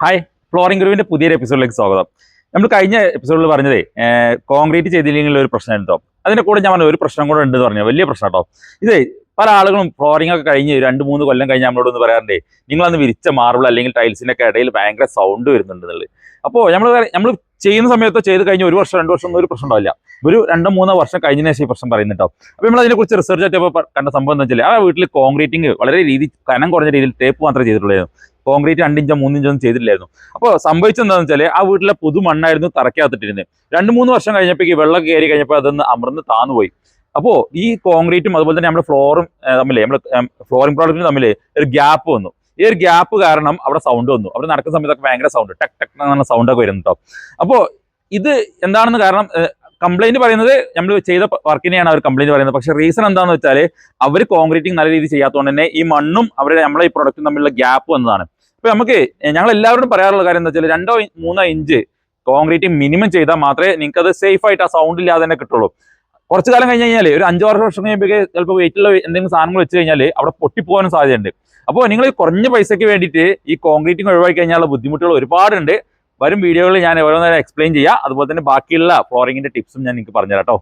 Hi flooring ഗ്രൂവിന്റെ പുതിയൊരു എപ്പിസോഡിലേക്ക് സ്വാഗതം. നമ്മൾ കഴിഞ്ഞ എപ്പിസോഡിൽ പറഞ്ഞതേ കോൺക്രീറ്റ് ചെയ്തില്ലെങ്കിൽ ഒരു പ്രശ്നം ഉണ്ടോ അതിന്റെ കൂടെ ഞാൻ പറഞ്ഞ ഒരു പ്രശ്നം കൂടെ ഉണ്ട് എന്ന് പറഞ്ഞു. വലിയ പ്രശ്നം കേട്ടോ. ഇതേ പല ആളുകളും ഫ്ലോറിംഗ് ഒക്കെ കഴിഞ്ഞ് രണ്ട് മൂന്ന് കൊല്ലം കഴിഞ്ഞ് നമ്മളോട് ഒന്ന് പറയാറുണ്ടേ നിങ്ങളന്ന് വിരിച്ച മാർബിൾ അല്ലെങ്കിൽ ടൈൽസിന്റെ ഒക്കെ ഇടയിൽ ഭയങ്കര സൗണ്ട് വരുന്നുണ്ടെന്നുള്ളത്. അപ്പോൾ നമ്മൾ നമ്മൾ ചെയ്യുന്ന സമയത്തോ ചെയ്ത് കഴിഞ്ഞ് ഒരു വർഷം രണ്ട് വർഷം ഒന്നും ഒരു പ്രശ്നം ഉണ്ടാവില്ല. ഒരു രണ്ടോ മൂന്നോ വർഷം കഴിഞ്ഞതിന് ശേഷം ഈ പ്രശ്നം പറയുന്നുണ്ടാവും അപ്പോൾ നമ്മൾ അതിനെക്കുറിച്ച് റിസർച്ച് ആയിട്ട് കണ്ട സംഭവം എന്ന് വെച്ചാൽ ആ വീട്ടിൽ കോൺക്രീറ്റിംഗ് വളരെ രീതി കനം കുറഞ്ഞ രീതിയിൽ ടേപ്പ് മാത്രമേ ചെയ്തിട്ടുള്ളൂ കോൺക്രീറ്റ് രണ്ടിഞ്ചോ മൂന്നിഞ്ചോ ഒന്നും ചെയ്തിട്ടില്ലായിരുന്നു അപ്പോൾ സംഭവിച്ചെന്താണെന്ന് വെച്ചാൽ ആ വീട്ടിലെ പുതു മണ്ണായിരുന്നു തറക്കകത്തിട്ടിരുന്നത് രണ്ട് മൂന്ന് വർഷം കഴിഞ്ഞപ്പോഴേക്ക് വെള്ളം കയറി കഴിഞ്ഞപ്പോൾ അതൊന്ന് അമർന്ന് താന്നുപോയി. അപ്പോൾ ഈ കോൺക്രീറ്റും അതുപോലെ തന്നെ നമ്മുടെ ഫ്ലോറും തമ്മിൽ നമ്മുടെ ഫ്ലോറിംഗ് പ്രോഡക്റ്റും തമ്മിൽ ഒരു ഗ്യാപ്പ് വന്നു. ഈ ഒരു ഗ്യാപ്പ് കാരണം അവിടെ സൗണ്ട് വന്നു. അവിടെ നടക്കുന്ന സമയത്തൊക്കെ ഭയങ്കര സൗണ്ട് ടക്ക് ടക്ക് എന്നുള്ള സൗണ്ടൊക്കെ വരുന്നുണ്ടോ അപ്പോൾ ഇത് എന്താണെന്ന് കാരണം കംപ്ലൈന്റ് പറയുന്നത് നമ്മൾ ചെയ്ത വർക്കിനെയാണ് അവർ കംപ്ലൈന്റ് പറയുന്നത്. പക്ഷെ റീസൺ എന്താണെന്ന് വെച്ചാൽ അവർ കോൺക്രീറ്റിംഗ് നല്ല രീതിയിൽ ചെയ്യാത്തതുകൊണ്ട് തന്നെ ഈ മണ്ണും അവരുടെ നമ്മളെ ഈ പ്രൊഡക്റ്റും തമ്മിലുള്ള ഗ്യാപ്പ് വന്നതാണ്. ഇപ്പൊ നമുക്ക് ഞങ്ങൾ എല്ലാവരോടും പറയാറുള്ള കാര്യം എന്താ വെച്ചാൽ രണ്ടോ മൂന്നോ ഇഞ്ച് കോൺക്രീറ്റിംഗ് മിനിമം ചെയ്താൽ മാത്രമേ നിങ്ങൾക്ക് അത് സേഫ് ആയിട്ട് ആ സൗണ്ട് ഇല്ലാതെ തന്നെ കിട്ടുള്ളൂ. കുറച്ച് കാലം കഴിഞ്ഞ് കഴിഞ്ഞാൽ ഒരു അഞ്ചോ ആറ് വർഷം കഴിയുമ്പോൾ ചിലപ്പോൾ വെയിറ്റുള്ള എന്തെങ്കിലും സാധനങ്ങൾ വെച്ച് കഴിഞ്ഞാൽ അവിടെ പൊട്ടിപ്പോകാനും സാധ്യതയുണ്ട്. അപ്പോൾ നിങ്ങൾ കുറഞ്ഞ പൈസയ്ക്ക് വേണ്ടിയിട്ട് ഈ കോൺക്രീറ്റിംഗ് ഒഴിവാക്കി കഴിഞ്ഞാലുള്ള ബുദ്ധിമുട്ടുകൾ ഒരുപാടുണ്ട്. വരും വീഡിയോകളിൽ ഞാൻ ഓരോന്നേരം എക്സ്പ്ലെയിൻ ചെയ്യാം. അതുപോലെ തന്നെ ബാക്കിയുള്ള ഫ്ലോറിങ്ങിന്റെ ടിപ്സും ഞാൻ നിങ്ങൾക്ക് പറഞ്ഞുതരാം കേട്ടോ